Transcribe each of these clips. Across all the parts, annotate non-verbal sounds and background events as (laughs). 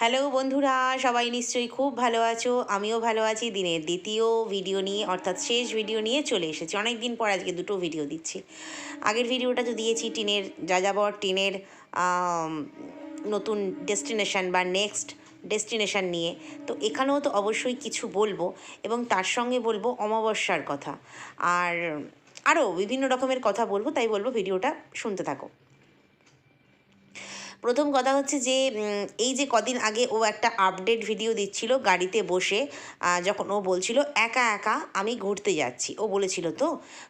Hello বন্ধুরা, সবাই নিশ্চয়ই খুব ভালো আছো, আমিও ভালো আছি। দিনের দ্বিতীয় ভিডিও নিয়ে, অর্থাৎ শেষ ভিডিও নিয়ে চলে এসেছি। অনেক দিন পর আজকে দুটো ভিডিও দিচ্ছি। আগের ভিডিওটা তো দিয়েছি টিনের যাযাবর, টিনের নতুন ডেস্টিনেশন বা নেক্সট ডেস্টিনেশন নিয়ে। তো এখানেও তো অবশ্যই কিছু বলব এবং তার সঙ্গে বলব অমাবস্যার কথা। আর আরও বিভিন্ন রকমের কথা বলব, তাই বলব ভিডিওটা শুনতে থাকো। প্রথম কথা হচ্ছে যে এই যে কদিন আগে ও একটা আপডেট ভিডিও দিচ্ছিল গাড়িতে বসে যখন ও বলছিল, একা একা আমি ঘুরতে যাচ্ছি। ও বলেছিল তো।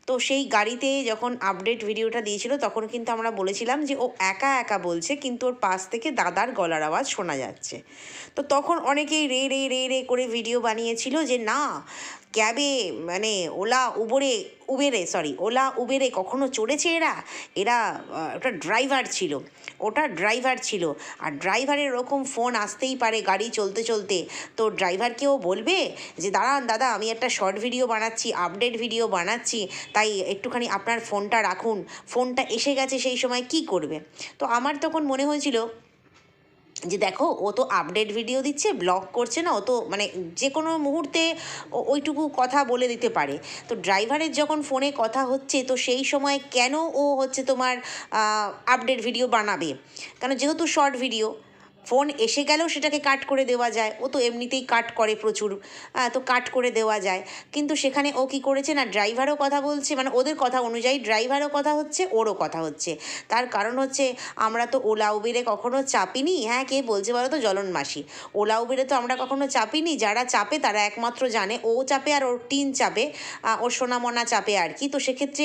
তো সেই গাড়িতে যখন আপডেট ভিডিওটা দিয়েছিল, তখন কিন্তু আমরা বলেছিলাম যে, ও একা একা বলছে, কিন্তু ওর পাশ থেকে দাদার গলার আওয়াজ শোনা যাচ্ছে। তো তখন অনেকেই রে রে রে রে করে ভিডিও বানিয়েছিল যে, না ক্যাবে মানে ওলা উবরে, উবেরে সরি ওলা উবেরে কখনো চড়েছে এরা? এরা ওটা ড্রাইভার ছিল। ওটা ড্রাইভার ছিল। আর ড্রাইভারের ওরকম ফোন আসতেই পারে গাড়ি চলতে চলতে। তো ড্রাইভারকেও বলবে যে, দাঁড়ান দাদা, আমি একটা শর্ট ভিডিও বানাচ্ছি আপডেট ভিডিও বানাচ্ছি। তাই একটুখানি আপনার ফোনটা রাখুন। ফোনটা এসে গেছে সেই সময়, কি করবে? তো আমার তখন মনে হয়েছিল যে দেখো, ও তো আপডেট ভিডিও দিচ্ছে ব্লগ করছে না, ও তো মানে যে কোনো মুহূর্তে ওইটুকু কথা বলে দিতে পারে। তো ড্রাইভারের যখন ফোনে কথা হচ্ছে, তো সেই সময় কেন ও হচ্ছে তোমার আপডেট ভিডিও বানাবে? কেন যেহেতু শর্ট ভিডিও ফোন এসে গেলেও সেটাকে কাট করে দেওয়া যায়। ও তো এমনিতেই কাট করে প্রচুর তো কাট করে দেওয়া যায়। কিন্তু সেখানে ও কি করেছে না ড্রাইভারও কথা বলছে মানে ওদের কথা অনুযায়ী ড্রাইভারও কথা হচ্ছে, ওরও কথা হচ্ছে। তার কারণ হচ্ছে, আমরা তো ওলা উবেরে কখনো চাপিনি। হ্যাঁ কে বলছে বলো তো? জলন মাসি। ওলা উবেরে তো আমরা কখনো চাপিনি। যারা চাপে তারা একমাত্র জানে, ও চাপে আর ওর টিন চাপে ওর সোনামনা চাপে আর কি। তো সেক্ষেত্রে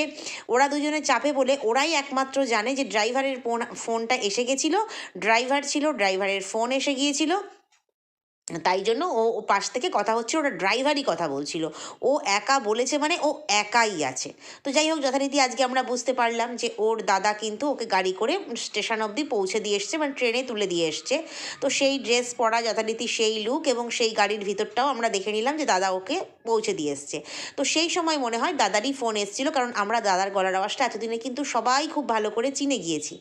ওরা দুজনে চাপে বলে ওরাই একমাত্র জানে যে ড্রাইভারের ফোন, ফোনটা এসে গেছিল ড্রাইভার ছিল ড্রাইভারের ফোন এসে গিয়েছিল। তাই জন্য ও ও পাশ থেকে কথা হচ্ছে ওটা ড্রাইভারই কথা বলছিল। ও একা বলেছে মানে ও একাই আছে। তো যাই হোক, যথারীতি আজকে আমরা বুঝতে পারলাম যে ওর দাদা কিন্তু ওকে গাড়ি করে স্টেশন অবধি পৌঁছে দিয়ে এসছে মানে ট্রেনে তুলে দিয়ে এসছে। তো সেই ড্রেস পরা, যথারীতি সেই লুক এবং সেই গাড়ির ভিতরটাও আমরা দেখে নিলাম যে দাদা ওকে পৌঁছে দিয়ে এসছে। তো সেই সময় মনে হয় দাদারই ফোন এসেছিল, কারণ আমরা দাদার গলার আওয়াজটা এতদিনে কিন্তু সবাই খুব ভালো করে চিনে গিয়েছি।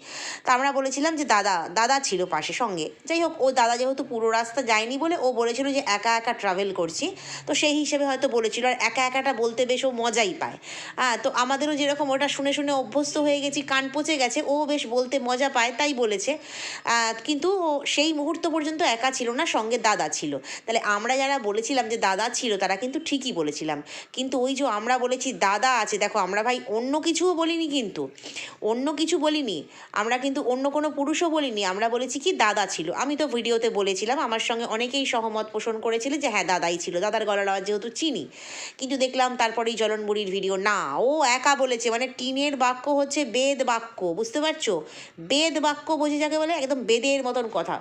তা আমরা বলেছিলাম যে, দাদা দাদা ছিল পাশে সঙ্গে। যাই হোক, ও দাদা যেহেতু পুরো রাস্তা যায়নি বলে ও বলেছিল যে, একা একা ট্রাভেল করছি। তো সেই হিসেবে হয়তো বলেছিল, আর একা একাটা বলতে বেশ ও মজাই পায়। হ্যাঁ তো আমাদেরও যেরকম ওটা শুনে শুনে অভ্যস্ত হয়ে গেছি, কান পচে গেছে, ও বেশ বলতে মজা পায়, তাই বলেছে। কিন্তু সেই মুহূর্ত পর্যন্ত একা ছিল না, সঙ্গে দাদা ছিল। তাহলে আমরা যারা বলেছিলাম যে, দাদা ছিল, তারা কিন্তু ঠিকই বলেছিলাম। কিন্তু ওই যে আমরা বলেছি, দাদা আছে, দেখো আমরা ভাই অন্য কিছুও বলিনি কিন্তু। অন্য কিছু বলিনি, আমরা কিন্তু অন্য কোনো পুরুষও বলিনি, আমরা বলেছি কি দাদা ছিল। আমি তো ভিডিওতে বলেছিলাম, আমার সঙ্গে অনেকেই সহমত পোষণ করেছিল যে হ্যাঁ দাদাই ছিল, দাদার গলার আওয়াজ যেহেতু চিনি। কিন্তু দেখলাম তারপরেই জলনবুড়ির ভিডিও, না, ও একা বলেছে মানে টিনের বাক্য হচ্ছে বেদ বাক্য, বুঝতে পারছ? বেদ বাক্য বোঝে যাকে বলে, একদম বেদের মতন কথা।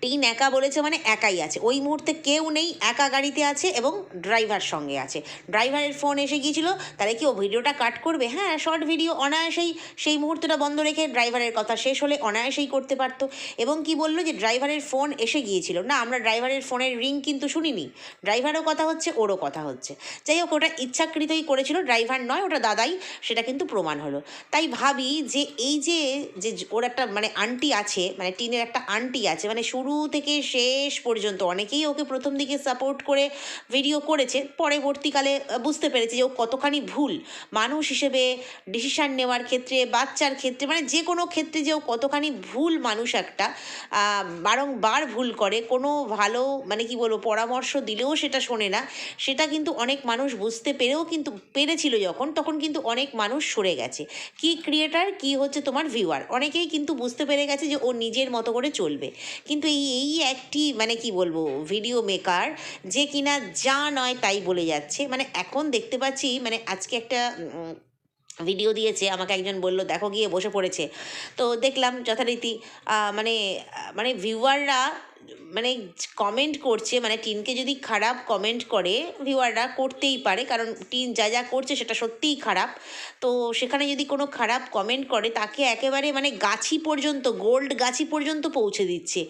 টিন একা বলেছে মানে একাই আছে। ওই মুহূর্তে কেউ নেই, একা গাড়িতে আছে এবং ড্রাইভার সঙ্গে আছে। ড্রাইভারের ফোন এসে গিয়েছিল, তাহলে কি ও ভিডিওটা কাট করবে? হ্যাঁ শর্ট ভিডিও অনায়াসেই সেই মুহূর্তটা বন্ধ রেখে ড্রাইভারের কথা শেষ হলে অনায়াসেই করতে পারতো। এবং কি বলল যে, ড্রাইভারের ফোন এসে গিয়েছিল। না, আমরা ড্রাইভারের ফোনের রিং কিন্তু শুনিনি। ড্রাইভারও কথা হচ্ছে, ওরও কথা হচ্ছে। যাই হোক, ওটা ইচ্ছাকৃতই করেছিল, ড্রাইভার নয়, ওটা দাদাই, সেটা কিন্তু প্রমাণ হলো। তাই ভাবি যে, এই যে যে ওর একটা মানে আন্টি আছে মানে টিনের একটা আন্টি আছে মানে শুরু থেকে শেষ পর্যন্ত অনেকেই ওকে প্রথম দিকে সাপোর্ট করে ভিডিও করেছে। পরবর্তীকালে বুঝতে পেরেছে যে ও কতখানি ভুল। মানুষ হিসেবে ডিসিশান নেওয়ার ক্ষেত্রে, বাচ্চার ক্ষেত্রে মানে যে কোনো ক্ষেত্রে যে ও কতখানি ভুল মানুষ একটা বারংবার ভুল করে, কোনো ভালো মানে কি বলব, পরামর্শ দিলেও সেটা শোনে না, সেটা কিন্তু অনেক মানুষ বুঝতে পেরেও কিন্তু, পেরেছিল যখন, তখন কিন্তু অনেক মানুষ সরে গেছে। কি ক্রিয়েটার কি হচ্ছে তোমার ভিউয়ার অনেকেই কিন্তু বুঝতে পেরে গেছে যে ও নিজের মতো করে চলবে। কিন্তু এই এই এই একটি মানে কি বলব ভিডিও মেকার যে কিনা যা নয় তাই বলে যাচ্ছে। মানে এখন দেখতে পাচ্ছি মানে আজকে একটা ভিডিও দিয়েছে, আমাকে একজন বলল, দেখো গিয়ে বসে পড়েছে। তো দেখলাম যথারীতি মানে মানে ভিউয়াররা মানে কমেন্ট করছে মানে টিনকে যদি খারাপ কমেন্ট করে ভিউয়াররা করতেই পারে, কারণ টিন যা যা করছে সেটা সত্যিই খারাপ। তো সেখানে যদি কোনো খারাপ কমেন্ট করে, তাকে একেবারে মানে গাছি পর্যন্ত গোল্ড গাছি পর্যন্ত পৌঁছে দিচ্ছে।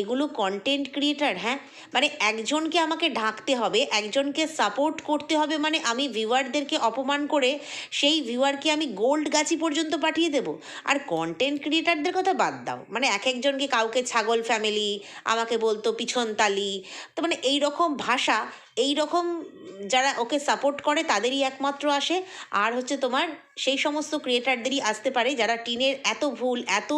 এগুলো কন্টেন্ট ক্রিয়েটার হ্যাঁ? মানে একজনকে আমাকে ঢাকতে হবে, একজনকে সাপোর্ট করতে হবে মানে আমি ভিউয়ারদেরকে অপমান করে, সেই ভিউয়ারকে আমি গোল্ড গাছি পর্যন্ত পাঠিয়ে দেবো। আর কন্টেন্ট ক্রিয়েটারদের কথা বাদ দাও। মানে এক একজনকে কাউকে ছাগল ফ্যামিলি আমাকে বলতো পিছন তালি তো মানে এই রকম ভাষা এই রকম যারা ওকে সাপোর্ট করে, তাদেরই একমাত্র আসে। আর হচ্ছে তোমার সেই সমস্ত ক্রিয়েটারদেরই আসতে পারে যারা টিনের এত ভুল, এত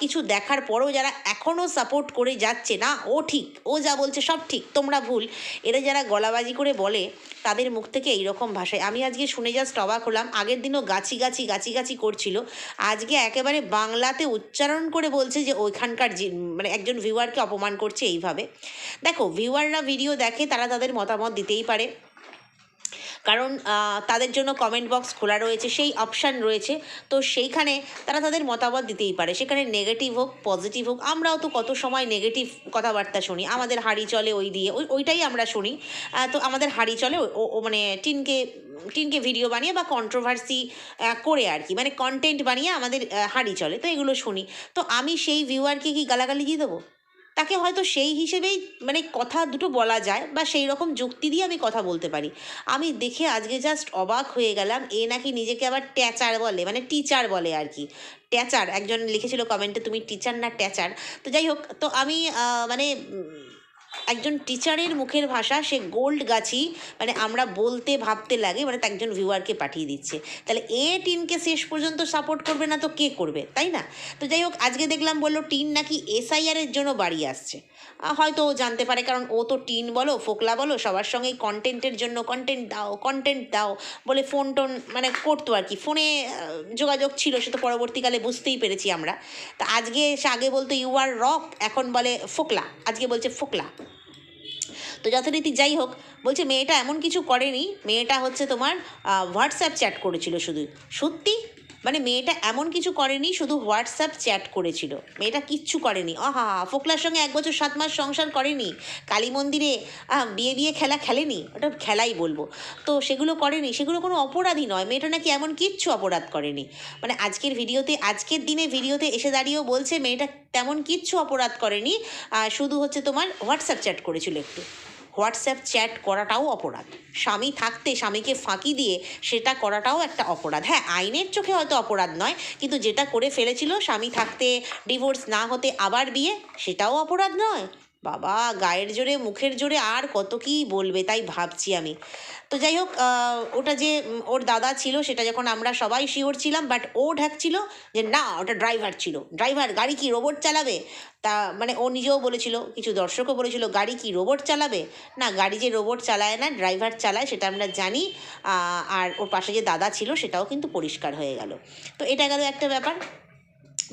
কিছু দেখার পরও যারা এখনও সাপোর্ট করে যাচ্ছে না, ও ঠিক, ও যা বলছে সব ঠিক, তোমরা ভুল। এরা যারা গলাবাজি করে বলে, তাদের মুখ থেকে এই রকম ভাষায়। আমি আজকে শুনে জাস্ট অবাক হলাম, আগের দিনও গাছি গাছি গাছি গাছি করছিল। আজকে একেবারে বাংলাতে উচ্চারণ করে বলছে যে, ওইখানকার মানে একজন ভিউয়ারকে অপমান করছে এইভাবে। দেখো ভিউয়াররা ভিডিও দেখে, তারা তাদের মতামত দিতেই পারে। কারণ তাদের জন্য কমেন্ট বক্স খোলা রয়েছে, সেই অপশান রয়েছে। তো সেইখানে তারা তাদের মতামত দিতেই পারে। সেখানে নেগেটিভ হোক পজিটিভ হোক, আমরাও তো কত সময় নেগেটিভ কথাবার্তা শুনি। আমাদের হাড়ি চলে ওই দিয়ে, ওই, ওইটাই আমরা শুনি। তো আমাদের হাড়ি চলে ও- মানে টিনকে টিনকে ভিডিও বানিয়ে বা কন্ট্রোভার্সি করে আর কি। মানে কন্টেন্ট বানিয়ে আমাদের হাঁড়ি চলে। তো এগুলো শুনি। তো আমি সেই ভিউয়ারকে কি গালাগালি দিয়ে দেবো? তাকে হয়তো সেই হিসেবেই মানে কথা দুটো বলা যায় বা সেই রকম যুক্তি দিয়ে আমি কথা বলতে পারি। আমি দেখে আজকে জাস্ট অবাক হয়ে গেলাম, এ নাকি নিজেকে আবার ট্যাচার বলে মানে টিচার বলে আর কি। ট্যাচার একজন লিখেছিল কমেন্টে তুমি টিচার না ট্যাচার তো যাই হোক, তো আমি মানে একজন টিচারের মুখের ভাষা, সে গোল্ড গাছি মানে আমরা বলতে, ভাবতে লাগে মানে একজন ভিউয়ারকে পাঠিয়ে দিচ্ছে। তাহলে এ টিনকে শেষ পর্যন্ত সাপোর্ট করবে না তো কে করবে? তাই না? তো যাই হোক, আজকে দেখলাম বলল টিন নাকি এসআইআরের জন্য বাড়ি আসছে। হয়তো জানতে পারে। কারণ ও তো টিন বলো, ফোকলা বলো, সবার সঙ্গেই কন্টেন্টের জন্য কন্টেন্ট দাও কন্টেন্ট দাও বলে ফোন টোন মানে করতো আর কি। ফোনে যোগাযোগ ছিল, সে তো পরবর্তীকালে বুঝতেই পেরেছি আমরা। তা আজকে সে আগে বলতো ইউ আর রক এখন বলে, ফোকলা। আজকে বলছে, ফোকলা। তো যথারীতি যাই হোক, বলছে, মেয়েটা এমন কিছু করেনি। মেয়েটা হচ্ছে তোমার হোয়াটসঅ্যাপ চ্যাট করেছিল শুধু। সত্যি? মানে মেয়েটা এমন কিছু করেনি, শুধু হোয়াটসঅ্যাপ চ্যাট করেছিল। মেয়েটা কিচ্ছু করেনি। আহা, ফোকলার সঙ্গে এক বছর সাত মাস সংসার করেনি। কালী মন্দিরে বিয়ে বিয়ে খেলা খেলেনি? ওটা খেলাই বলব। তো সেগুলো করেনি। সেগুলো কোনো অপরাধী নয়। মেয়েটা নাকি এমন কিচ্ছু অপরাধ করেনি। মানে আজকের ভিডিওতে, আজকের দিনে ভিডিওতে এসে দাঁড়িয়েও বলছে, মেয়েটা তেমন কিচ্ছু অপরাধ করেনি। শুধু হচ্ছে তোমার হোয়াটসঅ্যাপ চ্যাট করেছিল একটু। হোয়াটসঅ্যাপ চ্যাট করাটাও অপরাধ। স্বামী থাকতে স্বামীকে ফাঁকি দিয়ে সেটা করাটাও একটা অপরাধ। হ্যাঁ আইনের চোখে হয়তো অপরাধ নয়, কিন্তু যেটা করে ফেলেছিল, স্বামী থাকতে ডিভোর্স না হতে আবার বিয়ে, সেটাও অপরাধ নয়। বাবা, গায়ের জোরে, মুখের জোরে আর কত কি বলবে তাই ভাবছি আমি। তো যাই হোক ওটা যে ওর দাদা ছিল সেটা যখন আমরা সবাই শিওর ছিলাম বাট ও ঢাকছিল যে না, ওটা ড্রাইভার ছিল। ড্রাইভার গাড়ি কি রোবট চালাবে? তা মানে ও নিজেও বলেছিল, কিছু দর্শকও বলেছিল, গাড়ি কি রোবট চালাবে? না, গাড়ি যে রোবট চালায় না ড্রাইভার চালায় সেটা আমরা জানি আর ওর পাশে যে দাদা ছিল সেটাও কিন্তু পরিষ্কার হয়ে গেল। তো এটা গেল একটা ব্যাপার।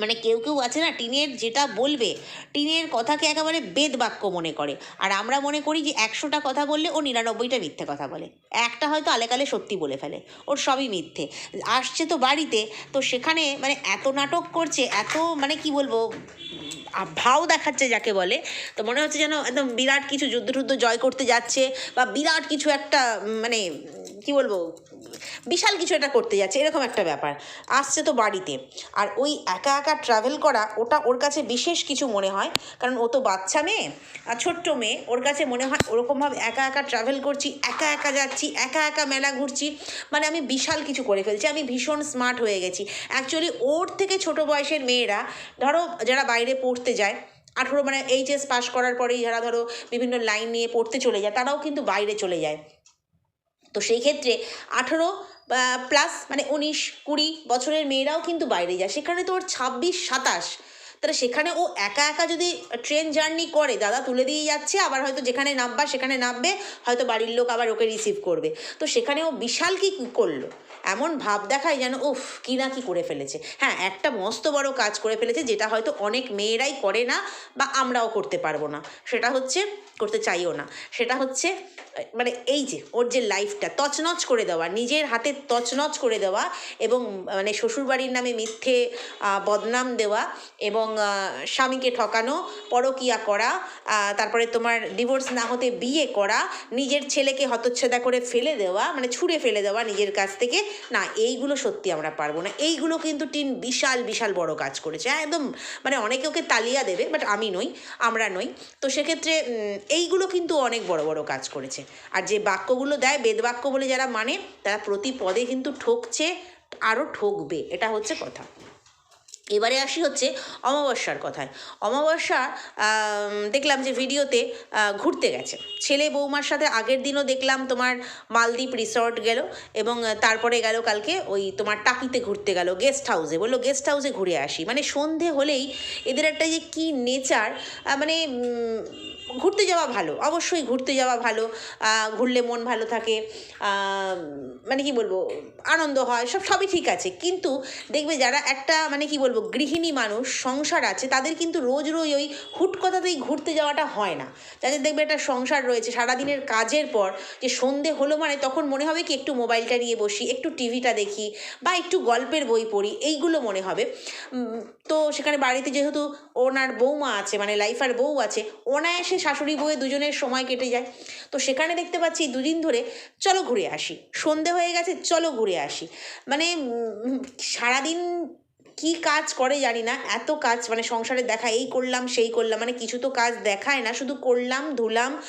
মানে কেউ কেউ আছে না, টিনের যেটা বলবে, টিনের কথাকে একেবারে বেদ বাক্য মনে করে। আর আমরা মনে করি যে একশোটা কথা বললে ও নিরানব্বইটা মিথ্যে কথা বলে। একটা হয়তো আলেকালে সত্যি বলে ফেলে, ওর সবই মিথ্যে। আসছে তো বাড়িতে, তো সেখানে মানে এত নাটক করছে, এত মানে কি বলব ভাও দেখাচ্ছে যাকে বলে, তো মনে হচ্ছে যেন একদম বিরাট কিছু যুদ্ধ টুদ্ধ জয় করতে যাচ্ছে, বা বিরাট কিছু একটা মানে কি বলব বিশাল কিছু একটা করতে যাচ্ছে, এরকম একটা ব্যাপার। আসছে তো বাড়িতে। আর ওই একা একা ট্রাভেল করা, ওটা ওর কাছে বিশেষ কিছু মনে হয়। কারণ ও তো বাচ্চা মেয়ে, আর ছোট্ট মেয়ে, ওর কাছে মনে হয় ওরকমভাবে একা একা ট্রাভেল করছি, একা একা যাচ্ছি, একা একা মেলা ঘুরছি। মানে আমি বিশাল কিছু করে ফেলছি, আমি ভীষণ স্মার্ট হয়ে গেছি। অ্যাকচুয়ালি ওর থেকে ছোট বয়সের মেয়েরা, ধরো যারা বাইরে পড়তে যায়, আঠেরো মানে এইচএস পাশ করার পরেই যারা ধরো বিভিন্ন লাইন নিয়ে পড়তে চলে যায়, তারাও কিন্তু বাইরে চলে যায়। তো সেই ক্ষেত্রে আঠেরো প্লাস মানে উনিশ, কুড়ি বছরের মেয়েরাও কিন্তু বাইরে যায়। সেখানে তো ওর ছাব্বিশ, সাতাশ। তাহলে সেখানে ও একা একা যদি ট্রেন জার্নি করে, দাদা তুলে দিয়ে যাচ্ছে, আবার হয়তো যেখানে নামবা সেখানে নামবে, হয়তো বাড়ির লোক আবার ওকে রিসিভ করবে। তো সেখানে ও বিশাল কি করল? এমন ভাব দেখায় যেন, উফ, কি না কি করে ফেলেছে। হ্যাঁ একটা মস্ত বড় কাজ করে ফেলেছে যেটা হয়তো অনেক মেয়েরাই করে না বা আমরাও করতে পারব না। সেটা হচ্ছে, করতে চাইও না। সেটা হচ্ছে মানে এই যে, ওর যে লাইফটা তছনছ করে দেওয়া, নিজের হাতে তছনছ করে দেওয়া এবং মানে শ্বশুরবাড়ির নামে মিথ্যে বদনাম দেওয়া এবং স্বামীকে ঠকানো, পরকিয়া করা তারপরে তোমার ডিভোর্স না হতে বিয়ে করা, নিজের ছেলেকে হতচ্ছেদা করে ফেলে দেওয়া মানে ছুঁড়ে ফেলে দেওয়া নিজের কাছ থেকে না এইগুলো সত্যি আমরা পারব না। এইগুলো কিন্তু টিন বিশাল বিশাল বড় কাজ করেছে। হ্যাঁ, একদম মানে অনেকে ওকে তালিয়া দেবে বাট আমি নই আমরা নই। তো সেক্ষেত্রে এইগুলো কিন্তু অনেক বড় বড় কাজ করেছে। আর যে বাক্যগুলো দেয় বেদবাক্য বলে যারা মানে তারা প্রতি পদে কিন্তু ঠকছে আরও ঠকবে এটা হচ্ছে কথা। এবারে আসি হচ্ছে অমাবস্যার কথায়। অমাবস্যা দেখলাম যে ভিডিওতে ঘুরতে গেছে। ছেলে বৌমার সাথে আগের দিনও দেখলাম তোমার মালদ্বীপ রিসর্ট গেল এবং তারপরে গেল কালকে ওই তোমার টাকিতে ঘুরতে গেল গেস্ট হাউসে বলল গেস্ট হাউসে ঘুরে আসি। মানে সন্ধে হলেই এদের একটা যে কী নেচার মানে ঘুরতে যাওয়া ভালো, অবশ্যই ঘুরতে যাওয়া ভালো ঘুরলে মন ভালো থাকে মানে কি বলব, আনন্দ হয়, সব, সবই ঠিক আছে। কিন্তু দেখবে যারা একটা মানে কি বলব, গৃহিণী মানুষ, সংসার আছে, তাদের কিন্তু রোজ রোজ ওই হুট কথাতেই ঘুরতে যাওয়াটা হয় না। যাদের দেখবে একটা সংসার রয়েছে, সারাদিনের কাজের পর যে সন্ধে হলো মানে তখন মনে হবে কি একটু মোবাইলটা নিয়ে বসি, একটু টিভিটা দেখি, বা একটু গল্পের বই পড়ি, এইগুলো মনে হবে। তো সেখানে বাড়িতে যেহেতু ওনার বৌমা আছে মানে লাইফার বউ আছে, অনায়াসে শাশুড়ি বউয়ে দুজনের সময় কেটে যায়। তো সেখানে দেখতে পাচ্ছি দুদিন ধরে, চলো ঘুরে আসি। সন্ধে হয়ে গেছে, চলো ঘুরে আসি। মানে সারাদিন কি কাজ করে জানি না, এত কাজ মানে সংসারে দেখা, এই করলাম, সেই করলাম মানে কিছু তো কাজ দেখায় না, শুধু করলাম, ধুলাম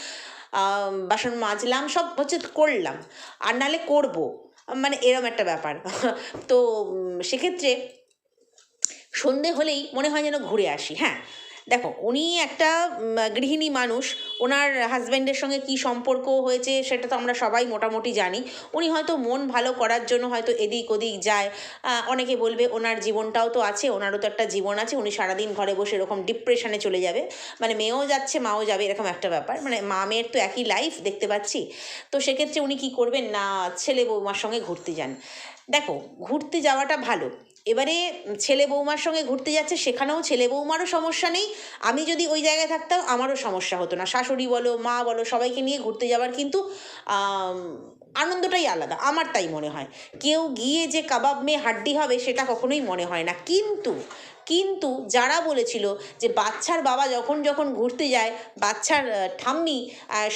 বাসন মাজলাম, সব হচ্ছে করলাম। আর নালে করব। মানে এরম একটা ব্যাপার। (laughs) তো সেক্ষেত্রে সন্ধে হলেই মনে হয় যেন ঘুরে আসি হ্যাঁ। দেখো, উনি একটা গৃহিণী মানুষ। ওনার হাজব্যান্ডের সঙ্গে কি সম্পর্ক হয়েছে সেটা তো আমরা সবাই মোটামুটি জানি। উনি হয়তো মন ভালো করার জন্য হয়তো এদিক ওদিক যায়। অনেকে বলবে ওনার জীবনটাও তো আছে, ওনারও তো একটা জীবন আছে, উনি সারাদিন ঘরে বসে এরকম ডিপ্রেশনে চলে যাবে। মানে মেয়েও যাচ্ছে, মাও যাবে, এরকম একটা ব্যাপার। মানে মা, মেয়ের তো একই লাইফ দেখতে পাচ্ছি। তো সেক্ষেত্রে উনি কি করবেন? না, ছেলে বৌমার সঙ্গে ঘুরতে যান। দেখো, ঘুরতে যাওয়াটা ভালো। এবারে ছেলে বৌমার সঙ্গে ঘুরতে যাচ্ছে, সেখানেও ছেলে বৌমারও সমস্যা নেই। আমি যদি ওই জায়গায় থাকতাম, আমারও সমস্যা হতো না। শাশুড়ি বলো, মা বলো, সবাইকে নিয়ে ঘুরতে যাওয়ার কিন্তু আনন্দটাই আলাদা। আমার তাই মনে হয়। কেউ গিয়ে যে কাবাব মেয়ে হাড্ডি হবে, সেটা কখনোই মনে হয় না। কিন্তু কিন্তু যারা বলেছিল যে বাচ্চার বাবা যখন যখন ঘুরতে যায়, বাচ্চার ঠাম্মি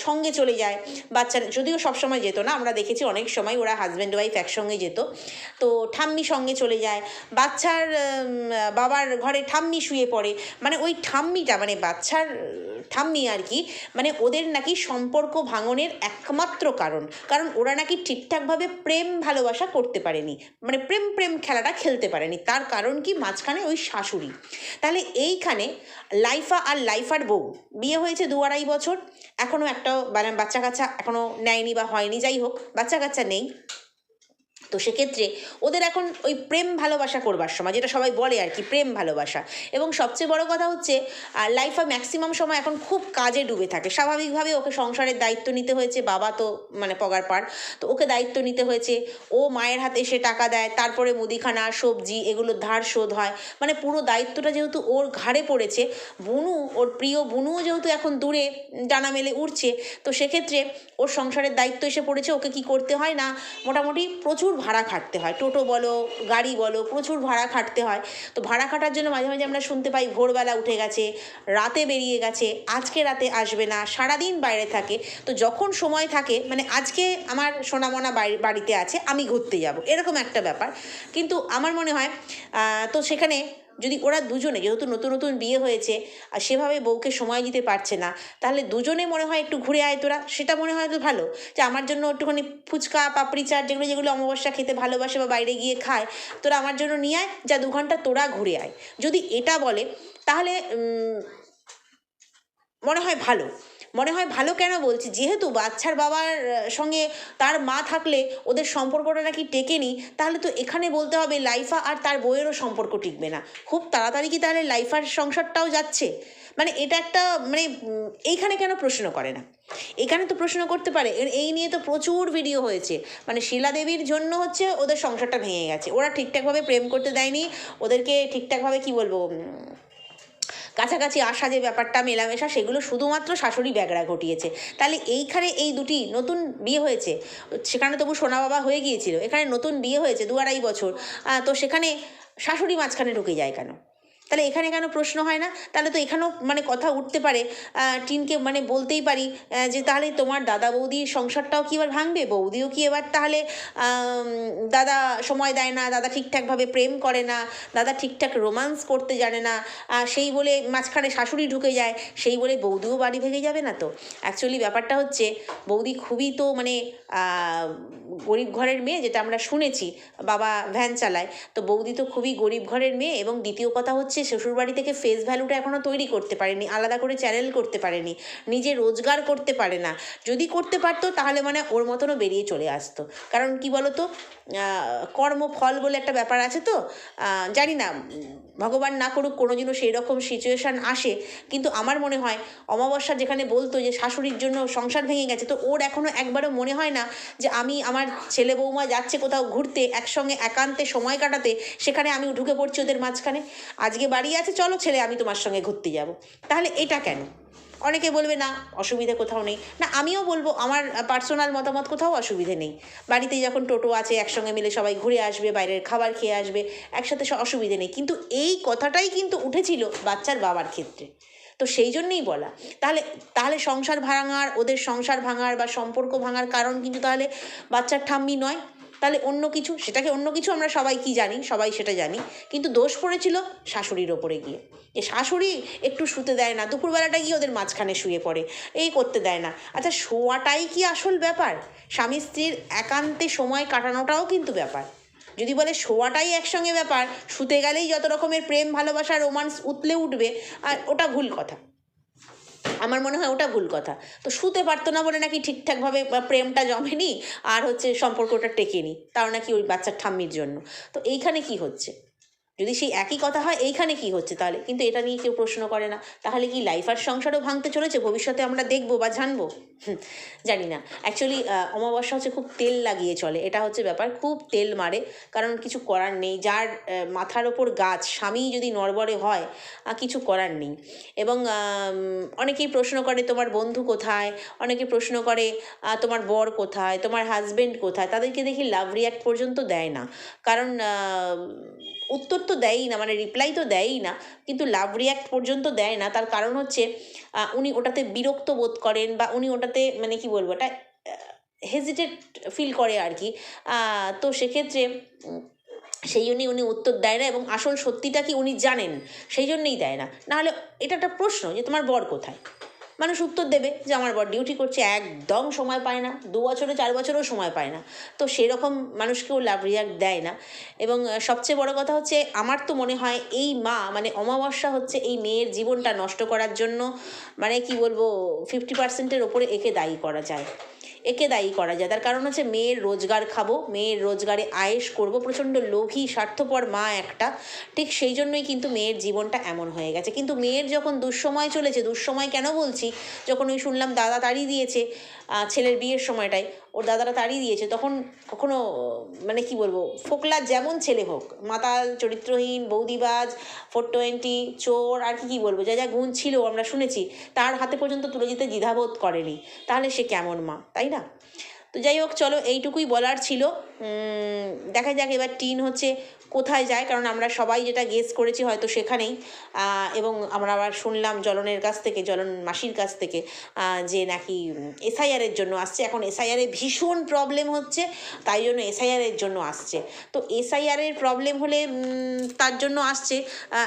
সঙ্গে চলে যায়, বাচ্চার যদিও সবসময় যেত না, আমরা দেখেছি অনেক সময় ওরা হাজব্যান্ড ওয়াইফ একসঙ্গে যেত। তো ঠাম্মি সঙ্গে চলে যায়, বাচ্চার বাবার ঘরে ঠাম্মি শুয়ে পড়ে মানে ওই ঠাম্মিটা মানে বাচ্চার, ঠাম্মি আর কি মানে ওদের নাকি সম্পর্ক ভাঙনের একমাত্র কারণ। কারণ ওরা নাকি ঠিকঠাকভাবে প্রেম ভালোবাসা করতে পারেনি মানে প্রেম প্রেম খেলাটা খেলতে পারেনি। তার কারণ কি? মাঝখানে ওই শাশুড়ি। তাহলে এইখানে লাইফা আর লাইফার বউ, বিয়ে হয়েছে দু আড়াই বছর এখনও একটা মানে বাচ্চা কাচ্চা এখনও নেয়নি বা হয়নি, যাই হোক, বাচ্চা কাচ্চা নেই। তো সেক্ষেত্রে ওদের এখন ওই প্রেম ভালোবাসা করবার সময়, যেটা সবাই বলে আর কি, প্রেম ভালোবাসা। এবং সবচেয়ে বড় কথা হচ্ছে লাইফে ম্যাক্সিমাম সময় এখন খুব কাজে ডুবে থাকে। স্বাভাবিকভাবে ওকে সংসারের দায়িত্ব নিতে হয়েছে, বাবা তো মানে পগার পার তো ওকে দায়িত্ব নিতে হয়েছে। ও মায়ের হাতে এসে টাকা দেয়, তারপরে মুদিখানা, সবজি এগুলো ধার শোধ হয়। মানে পুরো দায়িত্বটা যেহেতু ওর ঘাড়ে পড়েছে, বুনু, ওর প্রিয় বুনুও যেহেতু এখন দূরে ডানা মেলে উঠছে তো সেক্ষেত্রে ওর সংসারের দায়িত্ব এসে পড়েছে, ওকে কি করতে হয় না? মোটামুটি প্রচুর ভাড়া খাটতে হয়। টোটো বলো, গাড়ি বলো, প্রচুর ভাড়া খাটতে হয়। তো ভাড়া খাটার জন্য মাঝে মাঝে আমরা শুনতে পাই ভোরবেলা উঠে গেছে, রাতে বেরিয়ে গেছে, আজকে রাতে আসবে না, সারাদিন বাইরে থাকে। তো যখন সময় থাকে মানে আজকে আমার সোনামোনা বাড়ি, বাড়িতে আছে, আমি ঘুরতে যাব। এরকম একটা ব্যাপার। কিন্তু আমার মনে হয় তো সেখানে যদি ওরা দুজনে, যেহেতু নতুন নতুন বিয়ে হয়েছে, আর সেভাবে বউকে সময় দিতে পারছে না, তাহলে দুজনে মনে হয় একটু ঘুরে আয় তোরা। সেটা মনে হয় তো ভালো যে আমার জন্য একটুখানি ফুচকা, পাপড়ি চাট, যেগুলো যেগুলো অমাবস্যা খেতে ভালোবাসে বা বাইরে গিয়ে খায়, তোরা আমার জন্য নিয়ে আয়, যা দু ঘণ্টা তোরা ঘুরে আয়। যদি এটা বলে, তাহলে মনে হয় ভালো। মনে হয় ভালো কেন বলছি? যেহেতু বাচ্চার বাবার সঙ্গে তার মা থাকলে ওদের সম্পর্কটা নাকি টেকেনি, তাহলে তো এখানে বলতে হবে লাইফা আর তার বইয়েরও সম্পর্ক টিকবে না। খুব তাড়াতাড়ি কি তাহলে লাইফার সংসারটাও যাচ্ছে? মানে এটা একটা মানে এইখানে কেন প্রশ্ন করে না? এখানে তো প্রশ্ন করতে পারে এই নিয়ে তো প্রচুর ভিডিও হয়েছে। মানে শিলা দেবীর জন্য হচ্ছে ওদের সংসারটা ভেঙে গেছে। ওরা ঠিকঠাকভাবে প্রেম করতে দেয়নি, ওদেরকে ঠিকঠাকভাবে কি বলব কাছাকাছি আসা যে ব্যাপারটা, মেলামেশা, সেগুলো শুধুমাত্র শাশুড়ি ব্যাগড়া ঘটিয়েছে। তাহলে এইখানে এই দুটি নতুন বিয়ে হয়েছে? সেখানে তবু সোনা বাবা হয়ে গিয়েছিল, এখানে নতুন বিয়ে হয়েছে দু আড়াই বছর। তো সেখানে শাশুড়ি মাঝখানে ঢুকে যায় কেন? তাহলে এখানে কেন প্রশ্ন হয় না? তাহলে তো এখানেও মানে কথা উঠতে পারে। টিনকে মানে বলতেই পারি যে তাহলে তোমার দাদা বৌদির সংসারটাও কি এবার ভাঙবে? বৌদিও কি এবার তাহলে দাদা সময় দেয় না, দাদা ঠিকঠাকভাবে প্রেম করে না, দাদা ঠিকঠাক রোমান্স করতে জানে না সেই বলে মাঝখানে শাশুড়ি ঢুকে যায়, সেই বলে বৌদিও বাড়ি ভেঙে যাবে না তো? অ্যাকচুয়ালি ব্যাপারটা হচ্ছে, বৌদি খুবই তো মানে গরিব ঘরের মেয়ে, যেটা আমরা শুনেছি, বাবা ভ্যান চালায়। তো বৌদি তো খুবই গরিব ঘরের মেয়ে এবং দ্বিতীয় কথা হচ্ছে শ্বশুরবাড়ি থেকে ফেস ভ্যালুটা এখনও তৈরি করতে পারেনি, আলাদা করে চ্যানেল করতে পারেনি, নিজে রোজগার করতে পারে না। যদি করতে পারতো, তাহলে মানে ওর মতনও বেরিয়ে চলে আসতো। কারণ কি বলতো কর্মফল বলে একটা ব্যাপার আছে তো জানি না, ভগবান না করুক, কোনোদিনও সেই রকম সিচুয়েশান আসে। কিন্তু আমার মনে হয়, অমাবস্যা যেখানে বলতো যে শাশুড়ির জন্য সংসার ভেঙে গেছে, তো ওর এখনও একবারও মনে হয় না যে আমি আমার ছেলে বৌমা যাচ্ছে কোথাও ঘুরতে, একসঙ্গে একান্তে সময় কাটাতে, সেখানে আমি ঢুকে পড়ছি ওদের মাঝখানে। আজকে বাড়ি আছে, চলো ছেলে আমি তোমার সঙ্গে ঘুরতে যাব। তাহলে এটা কেন? অনেকে বলবে, না, অসুবিধে কোথাও নেই। না, আমিও বলব, আমার পার্সোনাল মতামত কোথাও অসুবিধে নেই। বাড়িতে যখন টোটো আছে, একসঙ্গে মিলে সবাই ঘুরে আসবে, বাইরের খাবার খেয়ে আসবে, একসাথে অসুবিধে নেই। কিন্তু এই কথাটাই কিন্তু উঠেছিল বাচ্চার বাবার ক্ষেত্রে। তো সেই জন্যেই বলা। তাহলে তাহলে সংসার ভাঙার, ওদের সংসার ভাঙার বা সম্পর্ক ভাঙার কারণ কিন্তু তাহলে বাচ্চার ঠাম্মি নয়। তাহলে অন্য কিছু, সেটাকে অন্য কিছু আমরা সবাই কি জানি, সবাই সেটা জানি। কিন্তু দোষ পড়েছিল শাশুড়ির ওপরে গিয়ে। যে শাশুড়ি একটু শুতে দেয় না, দুপুরবেলাটা গিয়ে ওদের মাঝখানে শুয়ে পড়ে, এই করতে দেয় না। আচ্ছা শোয়াটাই কি আসল ব্যাপার? স্বামী স্ত্রীর একান্তে সময় কাটানোটাও কিন্তু ব্যাপার। যদি বলে শোয়াটাই একসঙ্গে ব্যাপার, শুতে গেলেই যত রকমের প্রেম, ভালোবাসা, রোমান্স উতলে উঠবে, আর ওটা ভুল কথা। আমার মনে হয় ওটা ভুল কথা। তো শুতে পারতো না বলে নাকি ঠিকঠাকভাবে প্রেমটা জমেনি, আর হচ্ছে সম্পর্কটা টেকেনি, তাও নাকি ওই বাচ্চার ঠাম্মির জন্য। তো এইখানে কি হচ্ছে? যদি সেই একই কথা হয়, এইখানে কি হচ্ছে তাহলে? কিন্তু এটা নিয়ে কেউ প্রশ্ন করে না। তাহলে কি লাইফ আর সংসারও ভাঙতে চলেছে? ভবিষ্যতে আমরা দেখব বা জানব? জানি না। অ্যাকচুয়ালি অমাবস্যা হচ্ছে খুব তেল লাগিয়ে চলে। এটা হচ্ছে ব্যাপার। খুব তেল মারে। কারণ কিছু করার নেই। যার মাথার ওপর গাছ, স্বামী যদি নড়বড়ে হয় কিছু করার নেই। এবং অনেকেই প্রশ্ন করে, তোমার বন্ধু কোথায়? অনেকে প্রশ্ন করে তোমার বর কোথায়? তোমার হাজবেন্ড কোথায়? তাদেরকে দেখি লাভ রিয়াক্ট পর্যন্ত দেয় না। কারণ উত্তর তো দেয়ই না মানে রিপ্লাই তো দেয়ই না, কিন্তু লাভ রিয়াক্ট পর্যন্ত দেয় না। তার কারণ হচ্ছে উনি ওটাতে বিরক্ত বোধ করেন বা উনি ওটাতে মানে কি বলব, ওটা হেজিটেট ফিল করে আর কি। তো সেক্ষেত্রে, সেই জন্যই উনি উত্তর দেয় না এবং আসল সত্যিটা কি উনি জানেন, সেই জন্যই দেয় না। নাহলে এটা একটা প্রশ্ন যে তোমার বর কোথায়? মানুষ উত্তর দেবে যে আমার বর ডিউটি করছে, একদম সময় পায় না, দু বছরে, চার বছরেও সময় পায় না। তো সেরকম মানুষকেও লাভ রিয়াক্ট দেয় না। এবং সবচেয়ে বড় কথা হচ্ছে, আমার তো মনে হয় এই মা মানে অমাবস্যা হচ্ছে এই মেয়ের জীবনটা নষ্ট করার জন্য মানে কি বলব ফিফটি পার্সেন্টের ওপরে একে দায়ী করা যায়। একে দায়ী করা যায়। তার কারণ হচ্ছে মেয়ের রোজগার খাব, মেয়ের রোজগারে আয়েস করব, প্রচণ্ড লোভী, স্বার্থপর মা একটা। ঠিক সেই জন্যই কিন্তু মেয়ের জীবনটা এমন হয়ে গেছে। কিন্তু মেয়ের যখন দুঃসময় চলেছে, দুঃসময় কেন বলছি? যখন ওই শুনলাম দাদা তাড়িয়ে দিয়েছে ছেলের বিয়ের সময়টায় ওর দাদারা তাড়িয়ে দিয়েছে, তখন কখনো মানে কি বলব, ফোকলা যেমন ছেলে হোক, মাতাল, চরিত্রহীন, বৌদিবাজ ফোর টোয়েন্টি চোর, আর কি কি বলব, যা যা গুণ ছিল আমরা শুনেছি, তার হাতে পর্যন্ত তুলে দিতে দ্বিধাবোধ করেনি, তাহলে সে কেমন মা, তাই না? তো যাই হোক, চলো, এইটুকুই বলার ছিল। দেখা যাক, এবার টিন হচ্ছে কোথায় যায়, কারণ আমরা সবাই যেটা গেস করেছি হয়তো সেখানেই। এবং আমরা আবার শুনলাম জলনের কাছ থেকে, জলন মাসির কাছ থেকে যে নাকি এসআইআরের জন্য আসছে। এখন এসআইআরে ভীষণ প্রবলেম হচ্ছে, তাই জন্য এসআইআরের জন্য আসছে। তো এসআইআরের প্রবলেম হলে তার জন্য আসছে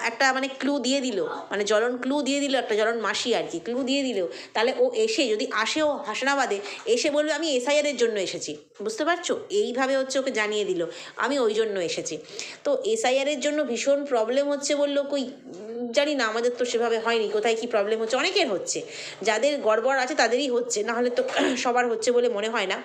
একটা মানে ক্লু দিয়ে দিল। মানে জলন ক্লু দিয়ে দিল, একটা জলন মাসি আর কি ক্লু দিয়ে দিল। তাহলে ও এসে, যদি আসেও হাসনাবাদে, এসে বলবে, আমি এসআইআরের জন্য এসেছি। বুঝতে পারছ? এইভাবে হচ্ছে ওকে জানিয়ে দিল। আমি ওই জন্য এসেছি। তো এসআইআরের জন্য ভীষণ প্রবলেম হচ্ছে বলল, কই জানি না, আমাদের তো সেভাবে হয়নি, কোথায় কি প্রবলেম হচ্ছে, অনেকের হচ্ছে, যাদের গড়বড় আছে তাদেরই হচ্ছে না হলে তো (clears throat) সবার হচ্ছে বলে মনে হয় না।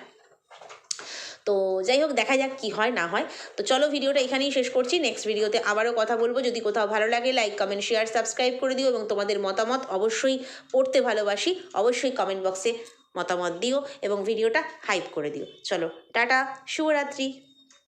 তো যাই হোক, দেখা যাক কি হয়, না হয়। তো চলো ভিডিওটা এখানেই শেষ করছি নেক্সট ভিডিওতে আবারও কথা বলব, যদি কোথাও ভালো লাগে লাইক কমেন্ট শেয়ার সাবস্ক্রাইব করে দিও এবং তোমাদের মতামত অবশ্যই পড়তে ভালোবাসি, অবশ্যই কমেন্ট বক্সে মতামত দিও এবং ভিডিওটা হাইপ করে দিও। চলো, টাটা, শুভরাত্রি।